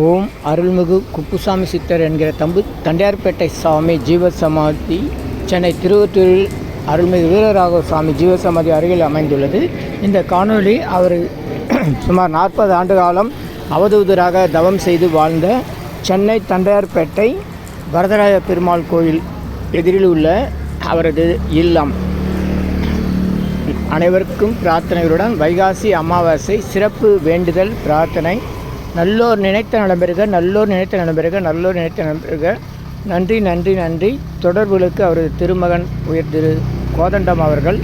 ஓம் அருள்மிகு குப்புசாமி சித்தர் என்கிற தம்பு தண்டையார்பேட்டை சுவாமி ஜீவசமாதி சென்னை திருவத்தூரில் அருள்மிகு வீரராகவ சாமி ஜீவசமாதி அருகில் அமைந்துள்ளது. இந்த காணொளி அவர் சுமார் நாற்பது ஆண்டு காலம் அவதூதராக தவம் செய்து வாழ்ந்த சென்னை தண்டையார்பேட்டை வரதராஜ பெருமாள் கோயில் எதிரில் உள்ள அவரது இல்லம். அனைவருக்கும் பிரார்த்தனைகளுடன் வைகாசி அமாவாசை சிறப்பு வேண்டுதல் பிரார்த்தனை நல்லோர் நினைத்த நலம்பெறுக நல்லோர் நினைத்த நலம்பெறுக நல்லோர் நினைத்த நலம்பெறுக. நன்றி நன்றி நன்றி. தொடர்புகளுக்கு அவரது திருமகன் உயர் திரு கோதண்டம் அவர்கள்.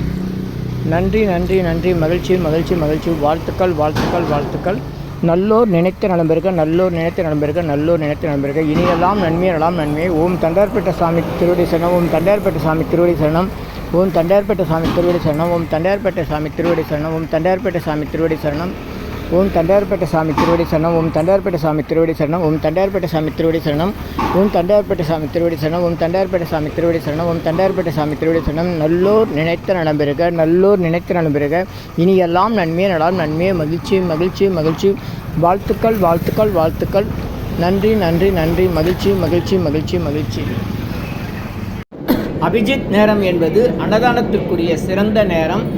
நன்றி நன்றி நன்றி. மகிழ்ச்சி மகிழ்ச்சி மகிழ்ச்சி. வாழ்த்துக்கள் வாழ்த்துக்கள் வாழ்த்துக்கள். நல்லோர் நினைத்த நலம்பெறுக நல்லோர் நினைத்த நலம்பெறுக நல்லோர் நினைத்த நலம்பெறுக. இனியெல்லாம் நன்மையெல்லாம் நன்மை ஓம் தண்டார்பேட்ட சாமி திருவடி சரணம். ஓம் தண்டார்பேட்ட சாமி திருவடி சரணம். ஓம் தண்டார்பேட்ட சாமி திருவடி சரணம். ஓம் தண்டார்பேட்ட சாமி திருவடி சரணம். ஓம் தண்டார்பேட்ட சாமி திருவடி சரணம். ஓம் தண்டையார்பேட்டை சாமி திருவடி சரணம் ஓம் தண்டையார்பேட்டை சாமி திருவடி சரணம் ஓம் தண்டையார்பேட்டை சாமி திருவடி சரணம் ஓம் தண்டையார்பேட்டை சாமி திருவடி சரணம் ஓம் தண்டையார்பேட்டை சாமி திருவடி சரணம் ஓம் தண்டையார்பேட்டை சாமி திருவடி சரணம். நல்லோர் நினைத்த நலம்பெறுக நல்லோர் நினைத்த நலம்பெறுக. இனி எல்லாம் நன்மையே நலாம் நன்மையே மகிழ்ச்சி மகிழ்ச்சி மகிழ்ச்சி. வாழ்த்துக்கள் வாழ்த்துக்கள் வாழ்த்துக்கள். நன்றி நன்றி நன்றி மகிழ்ச்சி மகிழ்ச்சி மகிழ்ச்சி மகிழ்ச்சி. அபிஜித் நேரம் என்பது அன்னதானத்திற்குரிய சிறந்த நேரம்.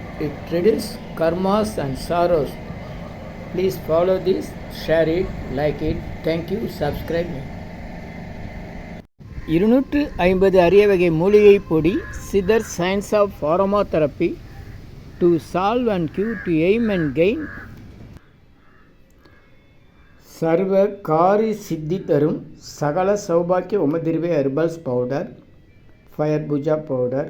It reduces karmas and sorrows. Please follow this, share it, like it. Thank you. Subscribe me. இருநூற்று ஐம்பது அரிய வகை மூலிகை பொடி Siddhar science of pharmatherapy to solve and cure to aim and gain சர்வ காரி சித்தி தரும் சகல சௌபாக்கிய உமதிர்வே herbals powder fire puja powder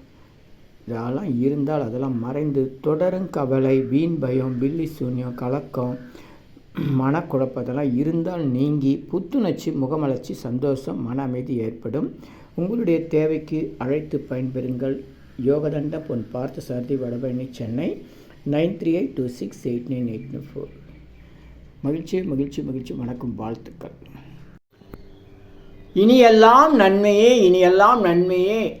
இதெல்லாம் இருந்தால் அதெல்லாம் மறைந்து தொடரும் கவலை வீண் பயம் பில்லி சூன்யம் கலக்கம் மனக்குழப்பம் இதெல்லாம் இருந்தால் நீங்கி புத்துணர்ச்சி முகமலர்ச்சி சந்தோஷம் மன அமைதி ஏற்படும். உங்களுடைய தேவைக்கு அழைத்து பயன்பெறுங்கள். Yogadanda Pon Partha Sarathi Vadapalani Chennai nine three eight two six eight nine eight four. மகிழ்ச்சி மகிழ்ச்சி மகிழ்ச்சி. வணக்கம் வாழ்த்துக்கள். இனியெல்லாம் நன்மையே இனியெல்லாம் நன்மையே.